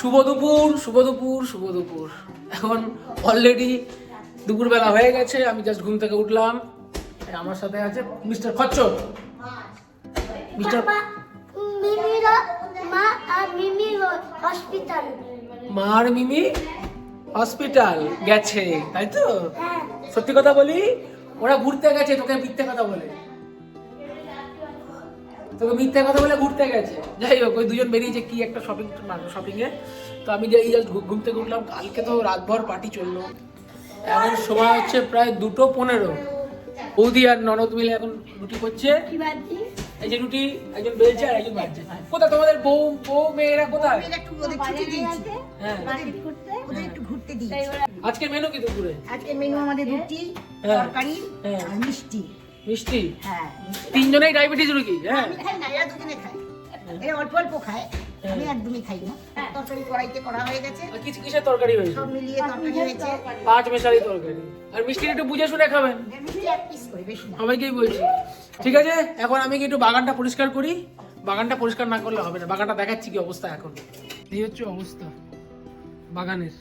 শুভ দুপুর শুভ দুপুর শুভ দুপুর। এখন অলরেডি দুপুরবেলা হয়ে গেছে আমি জাস্ট ঘুম থেকে উঠলাম। আমার সাথে আছে মিস্টার খচ্চর। মিস্টার মার মিমি হসপিটাল গেছে তাই তো? হ্যাঁ। সত্যি কথা বলি ওরা ঘুরতে গেছে তোকে মিথ্যে কথা বলে। তোকে মিথ্যে কথা বলে ঘুরতে গেছে। যাই হোক ওই দুজন বেরিয়েছে কি একটা শপিং শপিং এ। তো আমি যে এই জাস্ট ঘুম থেকে উঠলাম কালকে তো রাতভর পার্টি চলল। এখন সময় হচ্ছে প্রায় দুটো পনেরো। বৌদি আর ননদ মিলে এখন রুটি করছে। কি এই যে রুটি একজন বেলছে আর একজন বাজছে। কোথায়? তোমাদের বউ বউ মেয়েরা কোথায়? ওদের একটু ওদের ছুটি দিয়েছি। হ্যাঁ। মার্কেট করতে। ওদের একটু ঘুরতে দিয়েছি। আজকে মেনু কি দুপুরে? আজকে মেনু আমাদের রুটি হ্যাঁ। তরকারি হ্যাঁ। আর মিষ্টি। মিষ্টি? হ্যাঁ তিনজনেই ডায়াবেটিস রুগী হ্যাঁ। আমি খাই না এরা দুজনে খায়। এরা অল্প অল্প খায় আমি একদমই খাই না। তরকারি কড়াইতে করা হয়ে গেছে। আর কিছু কিসের তরকারি হয়েছে? সব মিলিয়ে তরকারি হয়েছে। পাঁচ মেশালি তরকারি। আর মিষ্টিটা একটু বুঝে শুনে খাবেন। মিষ্টি এক পিস করে বেশি না। সবাইকেই বলছি। ঠিক আছে এখন আমি কি একটু বাগানটা পরিষ্কার করি। বাগানটা পরিষ্কার না করলে হবে না। বাগানটা দেখাচ্ছি কি অবস্থা এখন। এই হচ্ছে অবস্থা বাগানের।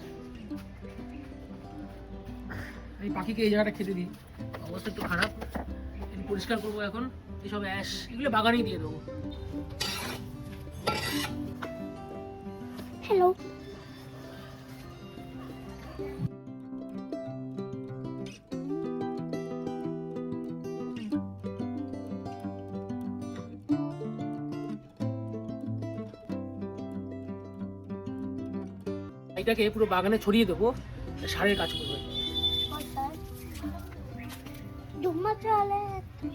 এই পাখিকে এই জায়গাটা খেতে দিই। অবস্থা একটু খারাপ। পরিষ্কার করব এখন। এসব অ্যাশ এগুলো বাগানেই দিয়ে দেবো। হ্যালো এটাকে পুরো বাগানে ছড়িয়ে দেবো সারের কাজ করবে। দুম্মা চালে তো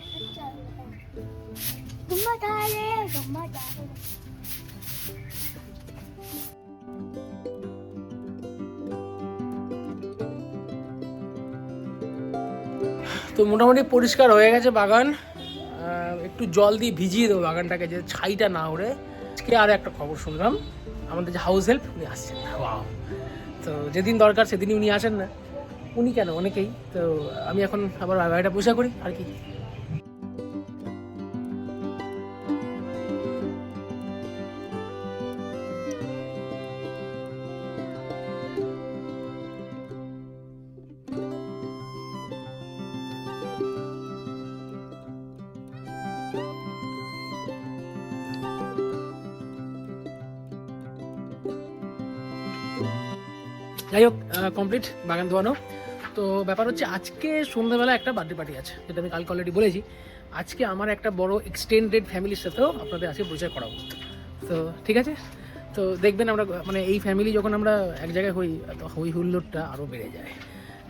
মোটামুটি পরিষ্কার হয়ে গেছে বাগান। একটু জল দিয়ে ভিজিয়ে দেবো বাগানটাকে, যে ছাইটা না ওড়ে। আজকে আর একটা খবর শুনলাম। আমাদের যে হাউস হেল্প উনি আসছেন না। তো যেদিন দরকার সেদিনই উনি আসেন না। উনি কেন? অনেকেই। তো আমি এখন আবার বাড়িটা পরিষ্কার করি। আর কি? যাই হোক কমপ্লিট বাগান ধোয়ানো। তো ব্যাপার হচ্ছে আজকে সন্ধ্যাবেলা একটা বার্থডে পার্টি আছে, যেটা আমি কালকে অলরেডি বলেছি। আজকে আমার একটা বড় এক্সটেন্ডেড ফ্যামিলির সাথেও আপনাদের আজকে পরিচয় করাবো। তো ঠিক আছে? তো দেখবেন আমরা মানে এই ফ্যামিলি যখন আমরা এক জায়গায় হই, তো হই হুল্লোড়টা আরও বেড়ে যায়।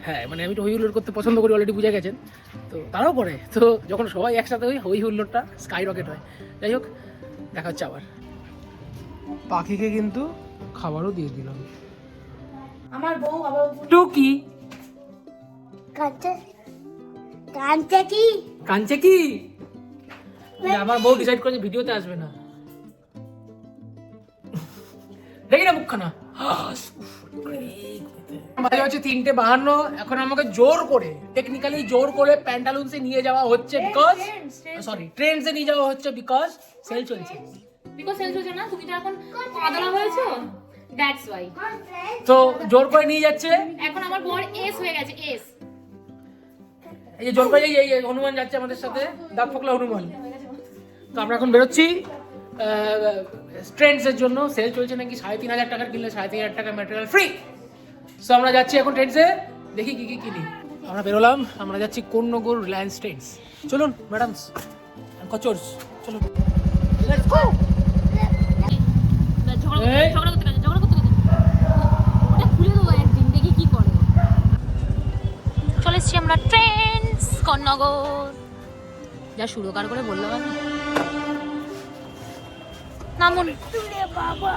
হ্যাঁ মানে আমি তো হই হুল্লোড় করতে পছন্দ করি অলরেডি বুঝে গেছেন। তো তারাও করে। তো যখন সবাই একসাথে হই হই হুল্লোড়টা স্কাই রকেট হয়। যাই হোক দেখা হচ্ছে আবার। পাখিকে কিন্তু খাবারও দিয়ে দিলাম। আমার বউ আবার টুকি কাঁচে কাঁচে কি? কাঞ্চে কি? আমার বউ ডিসাইড করেছে ভিডিওতে আসবে না। দেখি না মুখখানা। বাজে হচ্ছে তিনটে বাহান্ন। এখন আমাকে জোর করে টেকনিক্যালি জোর করে প্যান্টালুন্সে নিয়ে যাওয়া হচ্ছে বিকজ সরি ট্রেনসে নিয়ে যাওয়া হচ্ছে বিকজ সেল চলছে। বিকজ সেলস হচ্ছে না? তুমি তো এখন পাতলা হয়েছো? দ্যাটস ওয়াই তো জোর করে নিয়ে যাচ্ছে। এখন আমার বর এস হয়ে গেছে এস এই যে জোর করে এই- হনুমান যাচ্ছে আমাদের সাথে। দাঁত ফোকলা হনুমান। তো আমরা এখন বেরোচ্ছি। ট্রেন্ডসের জন্য। সেল চলছে নাকি? সাড়ে তিন হাজার টাকার কিনলে সাড়ে তিন হাজার টাকা ম্যাটেরিয়াল ফ্রি সো আমরা যাচ্ছি এখন ট্রেন্ডসে দেখি কি কি কিনি। আমরা বেরোলাম। আমরা যাচ্ছি কোন্নগর রিলায়েন্স ট্রেন্ডস চলুন ম্যাডামস কচোর্স চলুন। ঝগড়া করতে গেছে ঝগড়া করতে গেছে ওটা খুলে দেবো একদিন দেখি কি করে এসছি আমরা ট্রেন কর্ণগর যা সুরকার করে বললাম আমি নামুন। বাবা।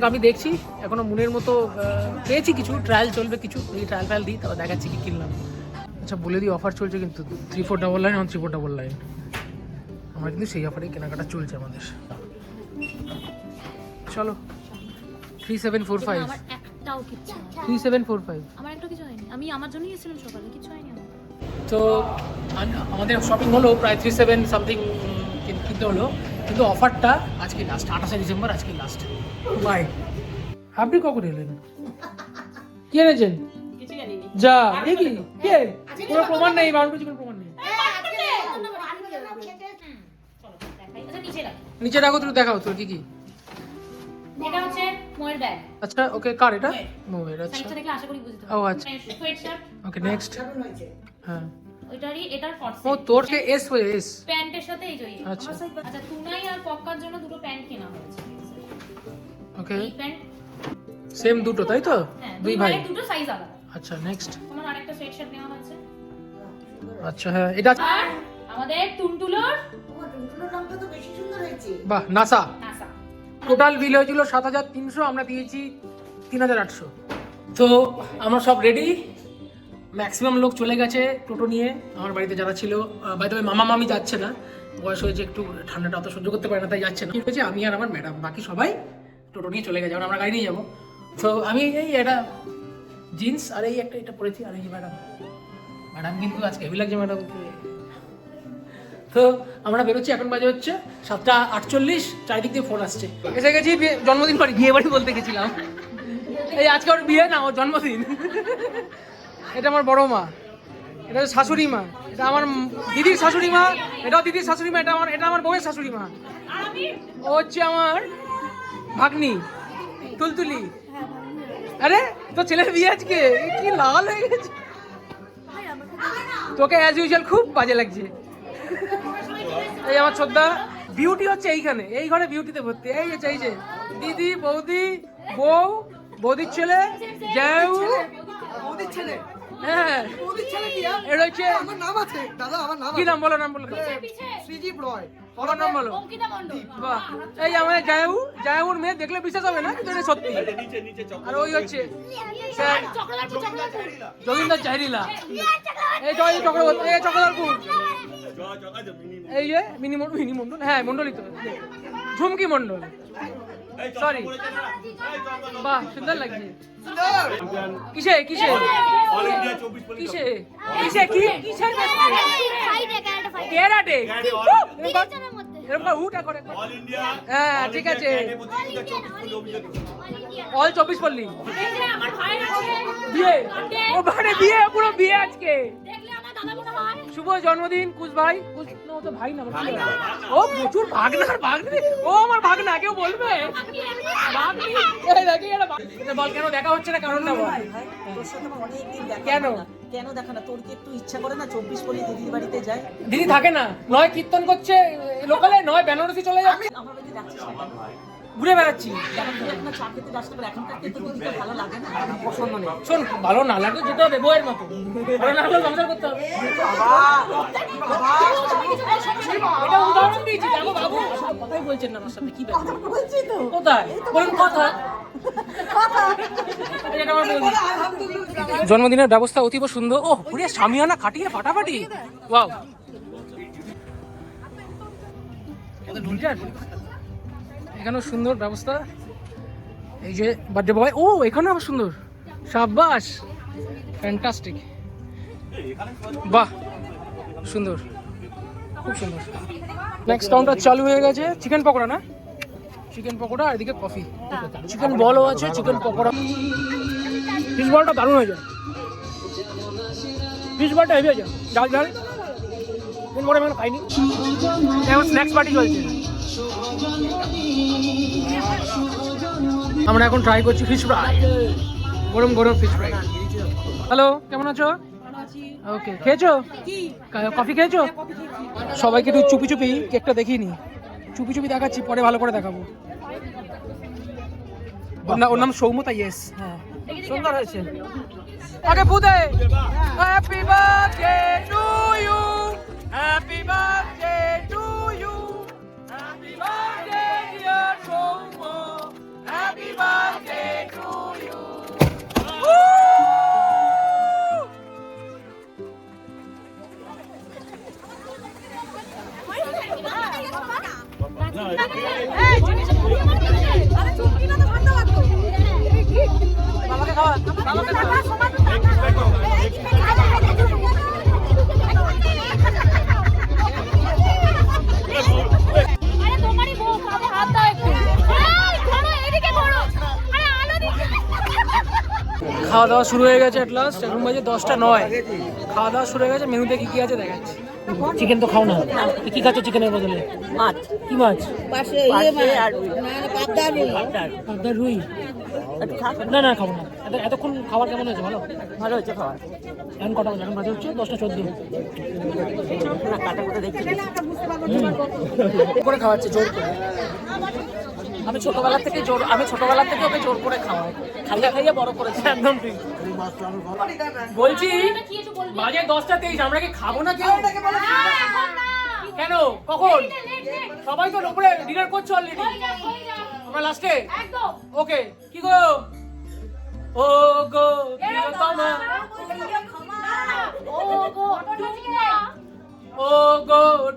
হোক আমি দেখছি এখনও মনের মতো পেয়েছি কিছু ট্রায়াল চলবে কিছু এই ট্রায়াল ফ্রায়াল দিই তারপর দেখাচ্ছি কি কিনলাম। আচ্ছা বলে দিই অফার চলছে কিন্তু থ্রি ফোর ডাবল লাইন এবং থ্রি ফোর ডাবল লাইন আমার কিন্তু সেই অফারেই কেনাকাটা চলছে আমাদের। চলো three seven four five. Three seven four five আমার একটা কিছু হয়নি। আমি আমার জন্যই এসেছিলাম সকালে কিছু হয়নি তো আমাদের শপিং হলো প্রায় থ্রি সেভেন সামথিং কিনতে হলো। কিন্তু অফারটা আজকে লাস্ট আঠাশে ডিসেম্বর আজকে লাস্ট বাই আপনি কখন এলেন? কি এনেছেন? যা এ কি? কোনো প্রমাণ নেই বাউন্ড কোনো প্রমাণ নেই। আচ্ছা নিচে রাখো। তুমি দেখাও তোর কি কি? এটা হচ্ছে মোয়ের ব্যাগ। আচ্ছা ওকে কার এটা? আচ্ছা। সাইজটা দেখলে আশা করি বুঝতে ও, আচ্ছা। ওকে নেক্সট হ্যাঁ। ওইটারই এটার ফট ও তোর কে এস হয়ে এস প্যান্টের সাথে এই যে আচ্ছা। আচ্ছা তুনাই আর পক্কার জন্য দুটো প্যান্ট কেনা। ওকে সেম দুটো তাই তো? হ্যাঁ দুই ভাই। দুটো সাইজ আলাদা। আচ্ছা নেক্সট আমার আরেকটা সোয়েট শার্ট নেওয়া হয়েছে আচ্ছা হ্যাঁ এটা আর আমাদের টুনটুলোর তোমার টুনটুনোর রংটা তো বেশি সুন্দর হয়েছে। বাহ নাসা নাসা টোটাল বিল হয়েছিল সাত হাজার তিনশো আমরা দিয়েছি তিন হাজার আটশো। তো আমরা সব রেডি ম্যাক্সিমাম লোক চলে গেছে টোটো নিয়ে। আমার বাড়িতে যারা ছিল বাইরে মামা মামি যাচ্ছে না। বয়স হয়েছে একটু ঠান্ডাটা অত সহ্য করতে পারে না তাই যাচ্ছে না। কি হয়েছে? আমি আর আমার ম্যাডাম বাকি সবাই টোটো নিয়ে চলে গেছে আমরা গাড়ি নিয়ে যাব। তো আমি এই একটা জিন্স আর এই একটা এটা পরেছি, আর এই ম্যাডাম। ম্যাডাম কিন্তু আজকে হেভি লাগছে ম্যাডামকে তো আমরা বেরোচ্ছি, এখন বাজে হচ্ছে সাতটা আটচল্লিশ, চারিদিক দিয়ে ফোন আসছে। এসে গেছি জন্মদিন বাড়ি বিয়ে বাড়ি বলতে গেছিলাম। এই আজকে ওর বিয়ে না, ওর জন্মদিন। এটা আমার বড় মা। এটা শাশুড়ি মা। এটা আমার দিদির শাশুড়ি মা, এটাও দিদির শাশুড়ি মা, এটা আমার এটা আমার বউয়ের শাশুড়ি মা। ও হচ্ছে আমার ভাগ্নি, তুলতুলি। আরে তো ছেলের বিয়ে আজকে? কি লাল হয়ে গেছে। তোকে অ্যাজ ইউজুয়াল খুব বাজে লাগছে। এই আমার ছোদ্দা বিউটি হচ্ছে এইখানে। এই ঘরে বিউটিতে ভর্তি। এই হচ্ছে এই যে, দিদি, বৌদি, বউ, বৌদির ছেলে জাউ বৌদির ছেলে। হ্যাঁ? এটা হচ্ছে আমার নাম আছে। দাদা আমার নাম কি আছে। নাম বলো নাম বলো শ্রীজীব রয়। আমার নাম বলো। বাহ। এই আমাদের মেয়ে দেখলে বিশ্বাস হবে না? কিন্তু এটা সত্যি। আর ওই হচ্ছে স্যার যোগিন্দর চাহিরিলা এই জয় চক্রবর্তী এই চক্রধরপুর এই যে মিনি মন্ডল মিনি মন্ডল হ্যাঁ মন্ডলই তো। ঝুমকি মন্ডল সরি বাহ সুন্দর লাগছে। কিসে কিসে? কিসে? কিসে কি কিসের কেরাটে এরকম করে করে হ্যাঁ ঠিক আছে। অল চব্বিশ পল্লী বিয়ে। ও মানে বিয়ে পুরো বিয়ে আজকে। শুভ জন্মদিন কুশ ভাই। ও তো ভাই না ভাগনা। ও প্রচুর ভাগনার ভাগ্নে। ও আমার ভাগনা কেউ বলবে? বল কেন দেখা হচ্ছে না কারণটা বল তোর সাথে অনেকদিন দেখা কেন? না। কেন দেখা না? তোর কি একটু ইচ্ছা করে না চব্বিশ পলি দিদির বাড়িতে যাই? দিদি থাকে না। নয় কীর্তন করছে লোকালে নয় বেনারসি চলে যাবে আমার বাড়িতে কেন? ঘুরে বেড়াচ্ছি। শোন, ভালো না যেতে হবে বউয়ের মতো। ভালো না সংসার করতে হবে। উদাহরণ দিয়েছি বাবু? কথাই বলছেন আমার সাথে, কি কোথায়? বলুন কথা। জন্মদিনের ব্যবস্থা অতীব সুন্দর। ও পুরে সামিয়ানা খাটিয়ে ফাটাফাটি। ওয়াও। এখানেও সুন্দর ব্যবস্থা। এই যে বার্থডে বয়, ও এখানে আবার সুন্দর। সাব্বাস ফ্যান্টাস্টিক বাহ, সুন্দর, খুব সুন্দর। নেক্সট কাউন্টার চালু হয়ে গেছে। চিকেন পকোড়া না? চিকেন পকোড়া, আর এদিকে কফি চিকেন বলও আছে চিকেন পকোড়া। ফিশ বলটা দারুণ হয়ে যায় ফিশ বলটা হেভি হয়ে যায় ঝাল দিন পরে আমি খাইনি। এখন স্ন্যাক্স পার্টি চলছে। আমরা এখন ট্রাই করছি ফিশ ফ্রাই গরম গরম ফিশ ফ্রাই হ্যালো কেমন আছো? ওকে খেয়েছো? কফি খেয়েছো? সবাইকে একটু চুপি চুপি কেকটা দেখিনি চুপি চুপি দেখাচ্ছি পরে ভালো করে দেখাবো। ওর নাম- সৌমতা ইয়েস হ্যাঁ। সুন্দর হয়েছে। আগে পুদে happy birthday to you happy birthday বাবাকে খাওয়া বাবাকে খাওয়া খাওয়া দাওয়া শুরু হয়ে গেছে এট লাস্ট এখন বাজে দশটা নয়। খাওয়া দাওয়া শুরু হয়ে গেছে মেনুতে কি কি আছে দেখাচ্ছি। চিকেন তো খাও না। কি খাচ্ছ চিকেনের বদলে? মাছ। কি মাছ? পাশে রুই। না না খাব না। এতক্ষণ খাবার কেমন হয়েছে ভালো ভালো হয়েছে খাওয়া এখন কটা এখন বাজে হচ্ছে দশটা চোদ্দ। করে খাওয়াচ্ছে? জোর করে। আমি ছোটবেলা থেকে জোর আমি ছোটবেলা থেকে ওকে জোর করে খাওয়াই। খাইয়া খাইয়া বড় করেছি। একদম ঠিক। বলছি বাজে দশটা তেইশ আমরা কি খাব না কেউ কেন? কখন? সবাই তো উপরে ডিনার করছ অলরেডি আমরা লাস্টে ওকে কি গো? ও গো প্রিয়তমা। ও গো।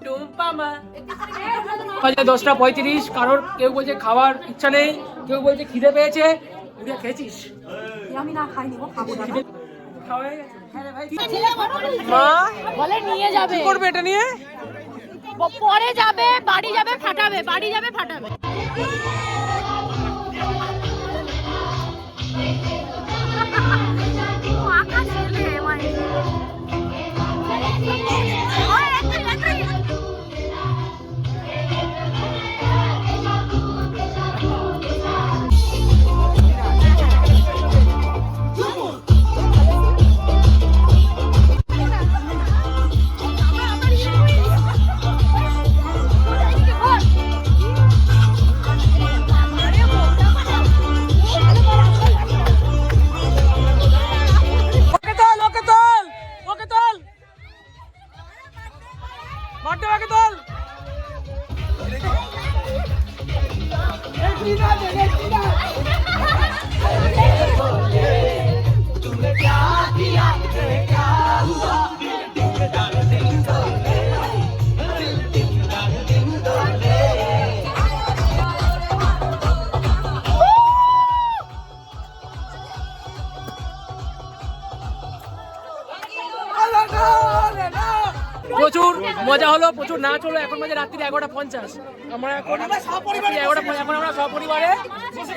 টুম্পামা বাজে দশটা পঁয়ত্রিশ কারোর কেউ বলছে খাওয়ার ইচ্ছা নেই কেউ বলছে খিদে পেয়েছে। উড়িয়া খেয়েছিস? আমি না খাইনি হয়ে? মা বলে নিয়ে যাবে। করবে এটা নিয়ে? পরে যাবে বাড়ি যাবে ফাটাবে বাড়ি যাবে ফাটাবে। ওকে প্রচুর নাচ হলো এখন বাজে রাত্রি এগারোটা পঞ্চাশ। আমরা এখন এগারোটা এখন আমরা সপরিবারে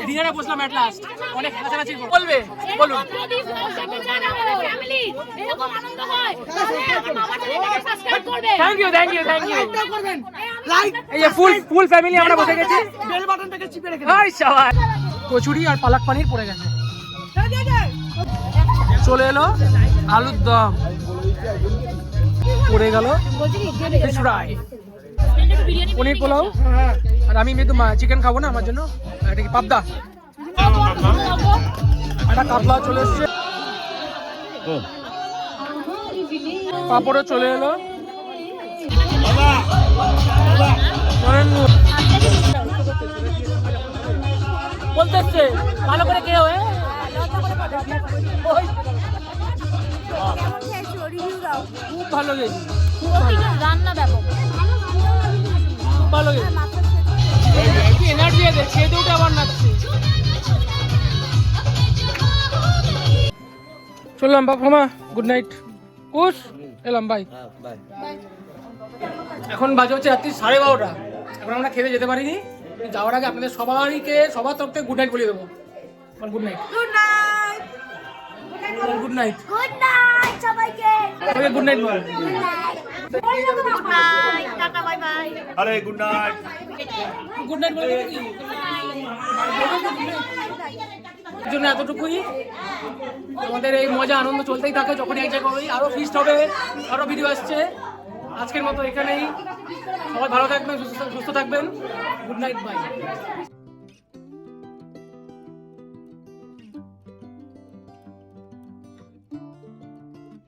ডিনারে বসলাম অ্যাট লাস্ট অনেক কাছাকাছি বলবে বলুন। Thank you thank you thank you এই যে ফুল ফুল ফ্যামিলি আমরা বসে গেছি। বেল বাটনটাকে চিপে রেখে হাই শাবাশ কচুরি আর পালাক পানির পড়ে গেছে। চলে এলো আলুর দম। পড়ে গেল। ফ্রাই পনির পোলাও আর আমি মেয়েতো চিকেন খাব না, আমার জন্য। এটা কি পাবদা? একটা কাতলা চলে এসছে। পাপড়ও চলে এলো। নরেন্দ্র বলতে ভালো করে খেয়ে হয়ে? খুব ভালো গেছি খুব রান্না ব্যাপক খুব ভালো গেছি এনার্জি আছে দিয়ে উঠে আবার নাচছে চললাম বাবা মা গুড নাইট কুশ এলাম বাই এখন বাজে হচ্ছে রাত্রি সাড়ে বারোটা। এখন আমরা খেতে যেতে পারিনি। যাওয়ার আগে আপনাদের সবাইকে, সবার তরফ থেকে গুড নাইট বলে দেবো। Good night good night good night good night সবাইকে। গুড নাইট বল টাটা বাই বাই আরে গুড নাইট গুড নাইট বলে কি জন্য এতটুকুই। আমাদের এই মজা আনন্দ চলতেই থাকে যখনই এক জায়গায় হই আরও ফিস্ট হবে আরও ভিডিও আসছে। আজকের মতো এখানেই। সবাই ভালো থাকবেন সুস্থ সুস্থ থাকবেন। Good night bye